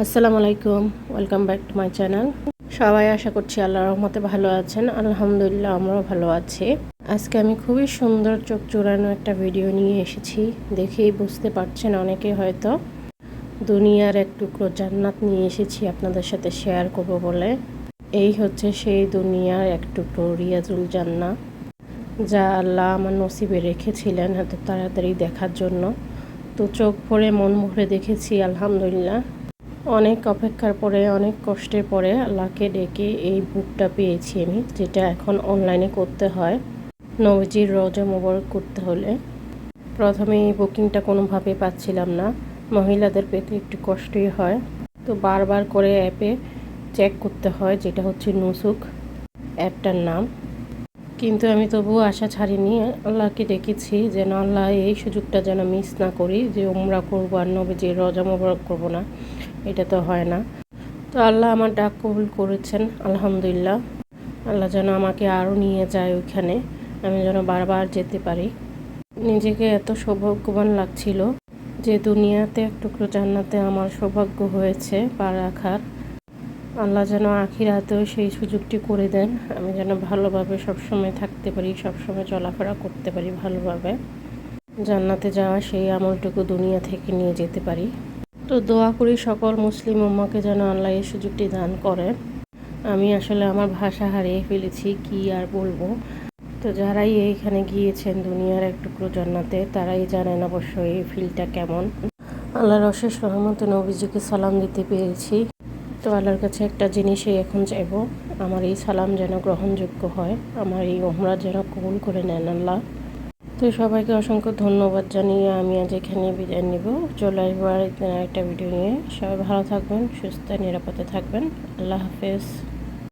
আসসালামু আলাইকুম, welcome back to my channel. সবাই আশা করছি আল্লাহর রহমতে ভালো আছেন, আলহামদুলিল্লাহ আমরাও ভালো আছি। আজকে আমি খুবই সুন্দর চোখ চোরানো একটা ভিডিও নিয়ে এসেছি, দেখেই বুঝতে পারছেন অনেকে হয়তো। দুনিয়ার এক টুকরো জান্নাত নিয়ে এসেছি আপনাদের সাথে শেয়ার করব বলে। এই হচ্ছে সেই দুনিয়ার এক টুকরো রিয়াজুল জান্না যা আল্লাহ আমার নসিবে রেখেছিলেন এত তাড়াতাড়ি দেখার জন্য। তো চোখ ভরে, মন ভরে দেখেছি, আলহামদুলিল্লাহ। অনেক অপেক্ষার পরে, অনেক কষ্টের পরে আল্লাহকে ডেকে এই বুকটা পেয়েছি আমি, যেটা এখন অনলাইনে করতে হয়। নবজির রজা মোবারক করতে হলে। প্রথমে এই বুকিংটা কোনোভাবে পাচ্ছিলাম না। মহিলাদের পেতে একটু কষ্টই হয়। তো বারবার করে অ্যাপে চেক করতে হয়, যেটা হচ্ছে নুসুক অ্যাপটার নাম। কিন্তু আমি তবুও আশা ছাড়িনি, আল্লাহকে ডেকেছি যেন আল্লাহ এই সুযোগটা যেন মিস না করি, যে উমরা করব আর নবীজি রজা মোবারক করব না। এটা তো হয় না। তো আল্লাহ আমার ডাক কবুল করেছেন, আলহামদুলিল্লাহ। আল্লাহ যেন আমাকে আরও নিয়ে যায় ওইখানে, আমি যেন বারবার যেতে পারি। নিজেকে এত সৌভাগ্যবান লাগছিল যে দুনিয়াতে এক টুকরো জান্নাতে আমার সৌভাগ্য হয়েছে পা রাখার আল্লাহ যেন আখিরাতেও সেই সুযোগটি করে দেন, আমি যেন ভালোভাবে সবসময় থাকতে পারি, সবসময় চলাফেরা করতে পারি ভালোভাবে। জান্নাতে যাওয়া সেই আমলটুকু দুনিয়া থেকে নিয়ে যেতে পারি। তো দোয়া করি সকল মুসলিম উম্মাকে যেন আল্লাহ এই সুযোগটি দান করেন আমি আসলে আমার ভাষা হারিয়ে ফেলেছি, কি আর বলব? তো যারাই এইখানে গিয়েছেন দুনিয়ার এক টুকরো জান্নাতে, তারাই জানেন অবশ্যই এই ফিলটা কেমন। আল্লাহর অশেষ রহমত নবীজিকে সালাম দিতে পেরেছি। তো আল্লাহর কাছে একটা জিনিসই এখন চাইব, আমার এই সালাম যেন গ্রহণযোগ্য হয়, আমার এই ওমরা যেন কবুল করে নেন আল্লাহ। তো সবাইকে অসংখ্য ধন্যবাদ জানিয়ে আমি আজ এখানে বিদায় নিব। চলে আসব আর একটা ভিডিও নিয়ে। সবাই ভালো থাকবেন, সুস্থ, নিরাপদে থাকবেন। আল্লাহ হাফেজ।